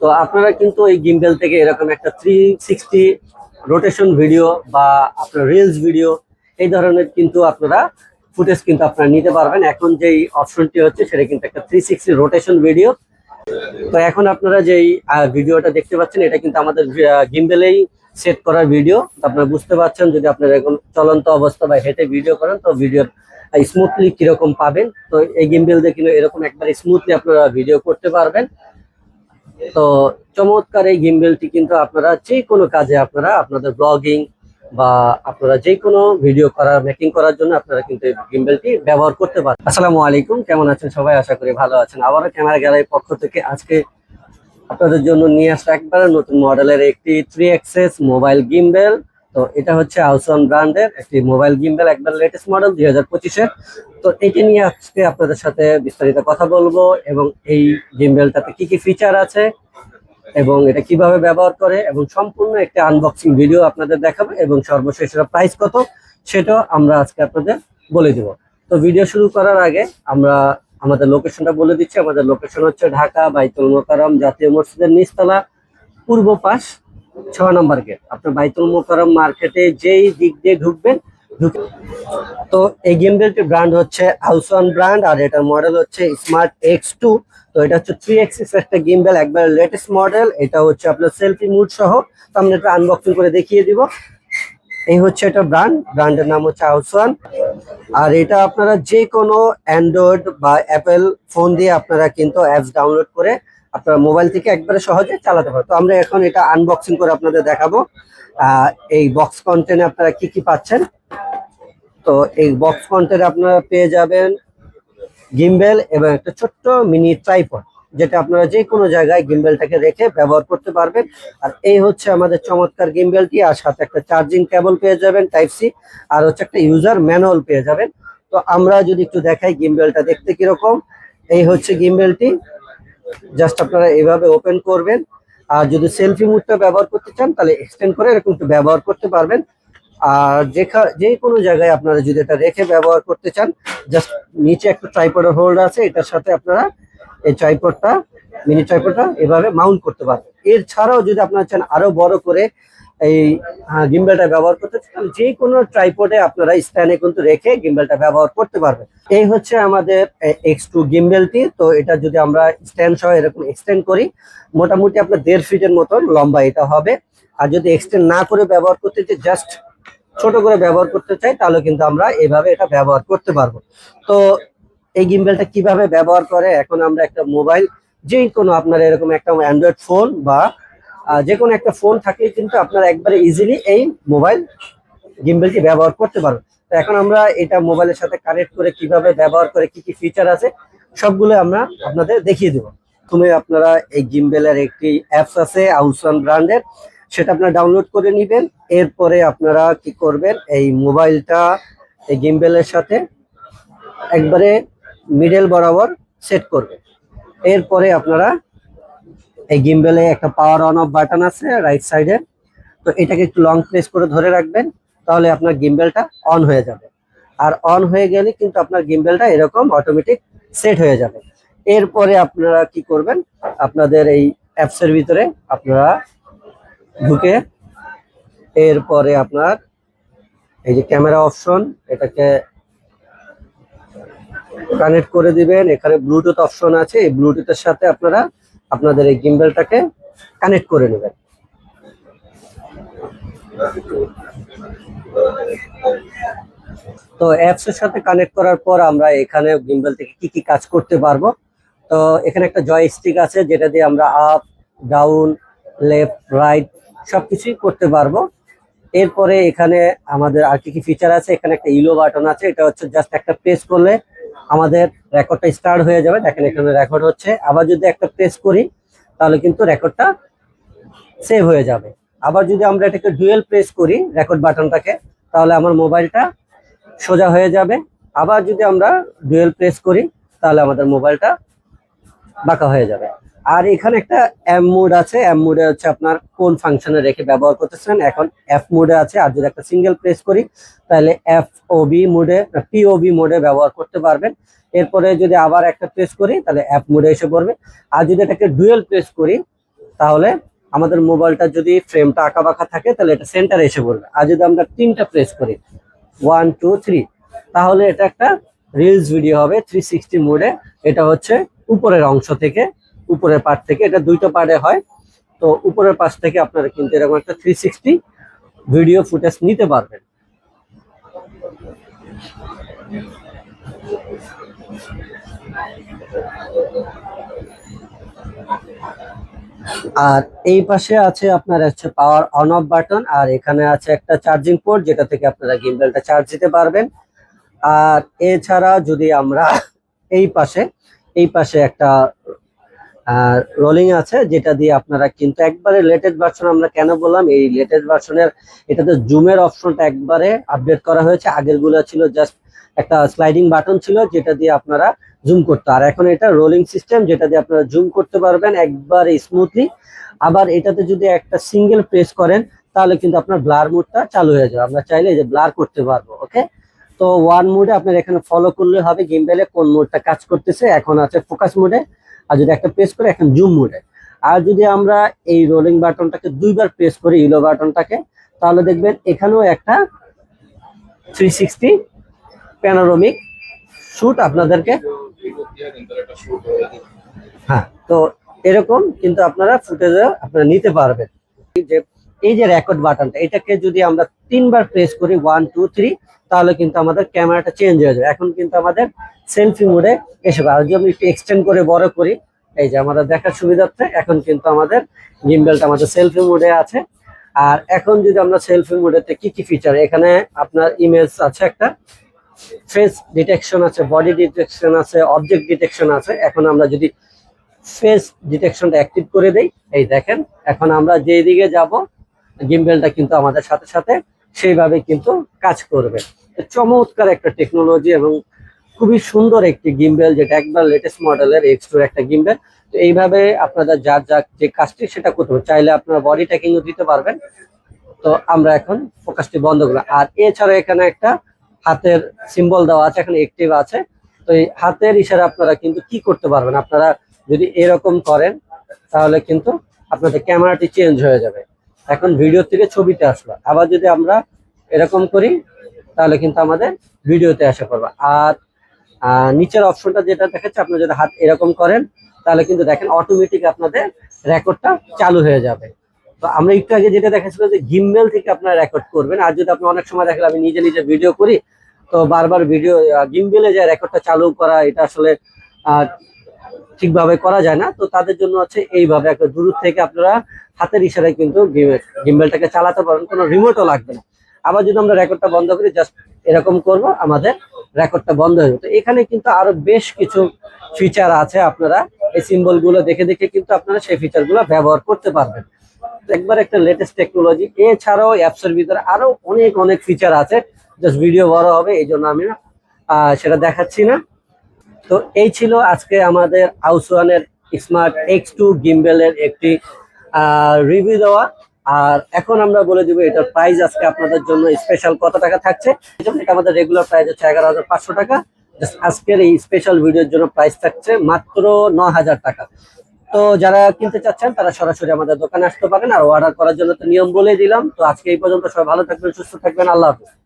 তো আপনারা কিন্তু এই গিম্বেল থেকে এরকম একটা থ্রি সিক্সটি রোটেশন ভিডিও বা আপনার রিলস ভিডিও এই ধরনের কিন্তু আপনারা ফুটেজ কিন্তু আপনারা নিতে পারবেন। এখন যেই অপশনটি হচ্ছে, সেটা কিন্তু একটা থ্রি সিক্সটি রোটেশন ভিডিও তো এখন আপনারা যেই ভিডিওটা দেখতে পাচ্ছেন, এটা কিন্তু আমাদের গিম্বেলেই সেট করার ভিডিও আপনারা বুঝতে পারছেন, যদি আপনারা এরকম চলন্ত অবস্থা বা হেঁটে ভিডিও করেন, তো ভিডিওর স্মুথলি কীরকম পাবেন। তো এই গিম্বেল দিয়ে কিন্তু এরকম একবার স্মুথলি আপনারা ভিডিও করতে পারবেন। তো চমৎকার এই গিম্বেলটি কিন্তু আপনারা যে কোনো কাজে আপনারা আপনাদের ব্লগিং বা আপনারা যে কোনো ভিডিও করার মেকিং করার জন্য আপনারা কিন্তু এই গিম্বেলটি ব্যবহার করতে পারেন। আসসালামু আলাইকুম, কেমন আছেন সবাই? আশা করি ভালো আছেন। আবারও ক্যামেরা গ্যালারির পক্ষ থেকে আজকে আপনাদের জন্য নিয়ে আসা একবার নতুন মডেলের একটি থ্রি এক্সেস মোবাইল গিম্বেল তো এটা হচ্ছে আউসন ব্র্যান্ডের একটি মোবাইল গিম্বেল একবার লেটেস্ট মডেল দুই হাজার পঁচিশের তো এটি নিয়ে আজকে আপনাদের সাথে বিস্তারিত কথা বলব এবং এই গিম্বেলটাতে কি কি ফিচার আছে এবং এটা কীভাবে ব্যবহার করে এবং সম্পূর্ণ একটি আনবক্সিং ভিডিও আপনাদের দেখাবো এবং সর্বশেষ প্রাইস কত সেটাও আমরা আজকে আপনাদের বলে দিব। তো ভিডিও শুরু করার আগে আমরা আমাদের লোকেশনটা বলে দিচ্ছি। আমাদের লোকেশন হচ্ছে ঢাকা, বাইতুল মোকারম জাতীয় মসজিদের নিচতলা, পূর্ব পাশ। ছ নম্বর গেট। আপনার বাইতুল মোকারম মার্কেটে যেই দিক দিয়ে ঢুকবেন, ঢুকে তো এই গেমবেলটির ব্র্যান্ড হচ্ছে আউসন ব্র্যান্ড আর এটার মডেল হচ্ছে স্মার্ট এক্স টু তো এটা হচ্ছে থ্রি এক্সিস একটা গেমবেল একবার লেটেস্ট মডেল এটা হচ্ছে আপনার সেলফি মুড সহ। তো আমরা এটা আনবক্সিং করে দেখিয়ে দিব। এই হচ্ছে এটা ব্র্যান্ড ব্র্যান্ডের নাম হচ্ছে আউসওয়ান আর এটা আপনারা যে কোনো অ্যান্ড্রয়েড বা অ্যাপেল ফোন দিয়ে আপনারা কিন্তু অ্যাপস ডাউনলোড করে আপনারা মোবাইল থেকে একবারে সহজে চালাতে পারেন তো আমরা এখন এটা আনবক্সিং করে আপনাদের দেখাবো। এই বক্স কন্টেন্টে আপনারা কি কি পাচ্ছেন? তো এই বক্স কন্টেন্টে আপনারা পেয়ে যাবেন গিম্বেল এবং একটা ছোট্ট মিনি ট্রাইপড যেটা আপনারা যে কোনো জায়গায় গিম্বেলটাকে রেখে ব্যবহার করতে পারবেন। আর এই হচ্ছে আমাদের চমৎকার গিম্বেলটি আর সাথে একটা চার্জিং কেবল পেয়ে যাবেন টাইপ সি আর হচ্ছে একটা ইউজার ম্যানুয়াল পেয়ে যাবেন। তো আমরা যদি একটু দেখাই গিম্বেলটা দেখতে কীরকম। এই হচ্ছে গিম্বেলটি জাস্ট আপনারা এভাবে ওপেন করবেন। আর যদি সেলফি মুডটা ব্যবহার করতে চান, তাহলে এক্সটেন্ড করে এরকম একটু ব্যবহার করতে পারবেন। আর যেখা যে কোনো জায়গায় আপনারা যদি এটা রেখে ব্যবহার করতে চান জাস্ট নিচে একটা ট্রাইপডের হোল্ডার আছে, এটার সাথে আপনারা এই ট্রাইপডটা মিনি ট্রাইপডটা এভাবে মাউন্ট করতে পারবেন। এর ছাড়াও যদি আপনারা চান আরও বড় করে এই গিম্বেলটা ব্যবহার করতে চান যে কোনো ট্রাইপডে আপনারা স্ট্যান্ডে কিন্তু রেখে গিম্বেলটা ব্যবহার করতে পারবেন। এই হচ্ছে আমাদের এক্স টু গিম্বেলটি তো এটা যদি আমরা স্ট্যান্ড সহ এরকম এক্সটেন্ড করি, মোটামুটি আপনার দেড় ফিটের মতন লম্বা এটা হবে। আর যদি এক্সটেন্ড না করে ব্যবহার করতে চাই জাস্ট ছোট করে ব্যবহার করতে চাই, তাহলে কিন্তু আমরা এভাবে এটা ব্যবহার করতে পারব। তো এই গিম্বেলটা কীভাবে ব্যবহার করে? এখন আমরা একটা মোবাইল যে কোনো আপনার এরকম একটা অ্যান্ড্রয়েড ফোন বা যে কোনো একটা ফোন থাকলে কিন্তু আপনারা একবারে ইজিলি এই মোবাইল গিম্বেলটি ব্যবহার করতে পারবেন। তো এখন আমরা এটা মোবাইলের সাথে কানেক্ট করে কীভাবে ব্যবহার করে, কি কি ফিচার আছে, সবগুলো আমরা আপনাদের দেখিয়ে দেবো। প্রথমে আপনারা এই গিম্বেলের একটি অ্যাপস আছে আউসান ব্র্যান্ডের সেটা আপনারা ডাউনলোড করে নেবেন। এরপরে আপনারা কি করবেন, এই মোবাইলটা এই গিম্বেলের সাথে একবারে মিডল বরাবর সেট করবেন। এরপরে আপনারা এই গিম্বেলে একটা পাওয়ার অন অফ বাটন আছে রাইট সাইডে তো এটাকে একটু লং প্রেস করে ধরে রাখবেন, তাহলে আপনার গিম্বেলটা অন হয়ে যাবে। আর অন হয়ে গেলে কিন্তু আপনার গিম্বেলটা এরকম অটোমেটিক সেট হয়ে যাবে। এরপরে আপনারা কি করবেন, আপনাদের এই অ্যাপসের ভিতরে আপনারা ঢুকে এরপরে আপনার এই যে ক্যামেরা অপশন এটাকে কানেক্ট করে দিবেন। এখানে ব্লুটুথ অপশন আছে, এই ব্লুটুথের সাথে আপনারা আপনাদের এই গিম্বেলটাকে কানেক্ট করে নেবেন। তো অ্যাপস এর সাথে কানেক্ট করার পর আমরা এখানে গিম্বেল থেকে কি কি কাজ করতে পারব? তো এখানে একটা জয়স্টিক আছে, যেটা দিয়ে আমরা আপ ডাউন লেফট রাইট সবকিছুই করতে পারব। এরপরে এখানে আমাদের আর কি কি ফিচার আছে? এখানে একটা ইলো বাটন আছে, এটা হচ্ছে জাস্ট একটা প্রেস করলে আমাদের রেকর্ডটা স্টার্ট হয়ে যাবে। দেখেন এখানে রেকর্ড হচ্ছে। আবার যদি একটা প্রেস করি, তাহলে কিন্তু রেকর্ডটা সেভ হয়ে যাবে। আবার যদি আমরা এটাকে ডুয়েল প্রেস করি রেকর্ড বাটনটাকে তাহলে আমার মোবাইলটা সোজা হয়ে যাবে। আবার যদি আমরা ডুয়েল প্রেস করি, তাহলে আমাদের মোবাইলটা বাঁকা হয়ে যাবে। আর এখানে একটা এম মোড আছে এম মোডে হচ্ছে আপনার কোন ফাংশনে রেখে ব্যবহার করতেছেন। এখন এফ মোডে আছে, আর যদি একটা সিঙ্গেল প্রেস করি, তাহলে এফ ওবি মোডে পিওবি মোডে ব্যবহার করতে পারবেন। এরপরে যদি আবার একটা প্রেস করি, তাহলে অ্যাপ মোডে এসে পড়বে। আর যদি এটাকে ডুয়েল প্রেস করি, তাহলে আমাদের মোবাইলটা যদি ফ্রেমটা আঁকা বাঁকা থাকে, তাহলে এটা সেন্টারে এসে পড়বে। আর যদি আমরা তিনটা প্রেস করি ওয়ান টু থ্রি তাহলে এটা একটা রিলস ভিডিও হবে থ্রি সিক্সটি মোডে এটা হচ্ছে উপরের অংশ থেকে উপরের পার্ট থেকে, এটা দুইটা পার্টে হয়। তো উপরের পাশ থেকে আপনারা কিন্তু এরকম একটা থ্রি সিক্সটি ভিডিও ফুটেজ নিতে পারবেন। আর এই পাশে আছে আপনার হচ্ছে পাওয়ার অন অফ বাটন আর এখানে আছে একটা চার্জিং পোর্ট যেটা থেকে আপনারা গিম্বেলটা চার্জ দিতে পারবেন। আর এছাড়া যদি আমরা এই পাশে এই পাশে একটা রোলিং আছে, যেটা দিয়ে আপনারা কিন্তু একবারে লেটেস্ট ভার্সন আমরা কেন বললাম? এই লেটেস্ট ভার্সনের এটাতে জুমের অপশনটা একবারে আপডেট করা হয়েছে। আগেরগুলো ছিল জাস্ট একটা স্লাইডিং বাটন ছিল, যেটা দিয়ে আপনারা জুম করতে। আর এখন এটা রোলিং সিস্টেম যেটা দিয়ে আপনারা জুম করতে পারবেন একবারে স্মুথলি আবার এটাতে যদি একটা সিঙ্গেল প্রেস করেন, তাহলে কিন্তু আপনার ব্লার মুডটা চালু হয়ে যাবে। আমরা চাইলে যে ব্লার করতে পারব ওকে তো ওয়ান মোডে আপনার এখানে ফলো করলে হবে গেম বেলে কোন মোডটা কাজ করতেছে? এখন আছে ফোকাস মোডে আর যদি একটা প্রেস করে, এখন জুম মোডে আর যদি আমরা এই রোলিং বাটনটাকে দুইবার প্রেস করি ইলো বাটনটাকে তাহলে দেখবেন এখানেও একটা থ্রি সিক্সটি প্যানোরমিক শ্যুট আপনাদেরকে হ্যাঁ তো এরকম কিন্তু আপনারা ফুটেজে আপনারা নিতে পারবেন। যে এই যে রেকর্ড বাটনটা এটাকে যদি আমরা তিনবার প্রেস করি ওয়ান টু থ্রি তাহলে কিন্তু আমাদের ক্যামেরাটা চেঞ্জ হয়ে যাবে। এখন কিন্তু আমাদের সেলফি মোডে এসে আর যদি আমি একটু এক্সটেন্ড করে বড় করি, এই যে আমাদের দেখার সুবিধার্থে এখন কিন্তু আমাদের গিম্বেলটা আমাদের সেলফি মোডে আছে। আর এখন যদি আমরা সেলফি মোডেতে কি কি ফিচার এখানে আপনার ইমেজ আছে একটা ফেস ডিটেকশন আছে বডি ডিটেকশন আছে অবজেক্ট ডিটেকশন আছে। এখন আমরা যদি ফেস ডিটেকশনটা অ্যাক্টিভ করে দেই, এই দেখেন, এখন আমরা যেই দিকে যাব গিম্বেলটা কিন্তু আমাদের সাথে সাথে সেইভাবে কিন্তু কাজ করবে। চমৎকার একটা টেকনোলজি এবং খুবই সুন্দর একটি গিম্বেল, যেটা একবার লেটেস্ট মডেলের এক্সট্রো একটা গিম্বেল। তো এইভাবে আপনারা যার যার যে কাজটি সেটা করতে পারবেন চাইলে আপনারা বডি ট্র্যাকিংও দিতে পারবেন। তো আমরা এখন ফোকাসটি বন্ধ করলাম। আর এছাড়া এখানে একটা হাতের সিম্বল দেওয়া আছে, এখানে একটিভ আছে। তো এই হাতের ইশারা আপনারা কিন্তু কি করতে পারবেন? আপনারা যদি এরকম করেন, তাহলে কিন্তু আপনাদের ক্যামেরাটি চেঞ্জ হয়ে যাবে। এখন ভিডিও থেকে ছবিতে আসলো আবার যদি আমরা এরকম করি, তাহলে কিন্তু আমাদের ভিডিওতে আসা করবে। আর নিচের অপশনটা যেটা দেখাচ্ছে আপনারা যদি হাত এরকম করেন, তাহলে কিন্তু দেখেন অটোমেটিক আপনাদের রেকর্ডটা চালু হয়ে যাবে। তো আমরা একটু আগে যেটা দেখাচ্ছিল যে গিম্বেল থেকে আপনারা রেকর্ড করবেন। আর যদি আপনি অনেক সময় দেখেন, আমি নিজে নিজে ভিডিও করি, তো বারবার ভিডিও গিম্বেলে যে রেকর্ডটা চালু করা, এটা আসলে ঠিকভাবে করা যায় না, তো তাদের জন্য হচ্ছে এইভাবে একটা দূর থেকে আপনারা হাতের ইশারায় কিন্তু গিম্বেলটাকে চালাতে পারেন, কোনো রিমোটও লাগবে না। আবার যদি আমরা রেকর্ডটা বন্ধ করি জাস্ট এরকম করব, আমাদের রেকর্ডটা বন্ধ হয়ে যাবে। তো এখানে কিন্তু আরও বেশ কিছু ফিচার আছে আপনারা, এই সিম্বলগুলো দেখে দেখে কিন্তু আপনারা সেই ফিচারগুলো ব্যবহার করতে পারবেন। একবার একটা লেটেস্ট টেকনোলজি এছাড়াও অ্যাপস এর ভিতরে আরও অনেক অনেক ফিচার আছে জাস্ট ভিডিও বড় হবে, এই জন্য আমি সেটা দেখাচ্ছি না। তো এই ছিল আজকে আমাদের আউসওয়ানের স্মার্ট এক্স টু গিম্বেলের একটি রিভিউ দেওয়া। আর এখন আমরা বলে দিব এটার প্রাইস আজকে আপনাদের জন্য স্পেশাল কত টাকা থাকছে। এটা আমাদের রেগুলার প্রাইস হচ্ছে এগারো হাজার পাঁচশো টাকা। আজকের এই স্পেশাল ভিডিওর জন্য প্রাইস থাকছে মাত্র ন হাজার টাকা। তো যারা কিনতে চাচ্ছেন, তারা সরাসরি আমাদের দোকানে আসতে পারেন। আর অর্ডার করার জন্য তো নিয়ম বলে দিলাম। তো আজকে এই পর্যন্ত সবাই ভালো থাকবেন, সুস্থ থাকবেন। আল্লাহ হাফিজ।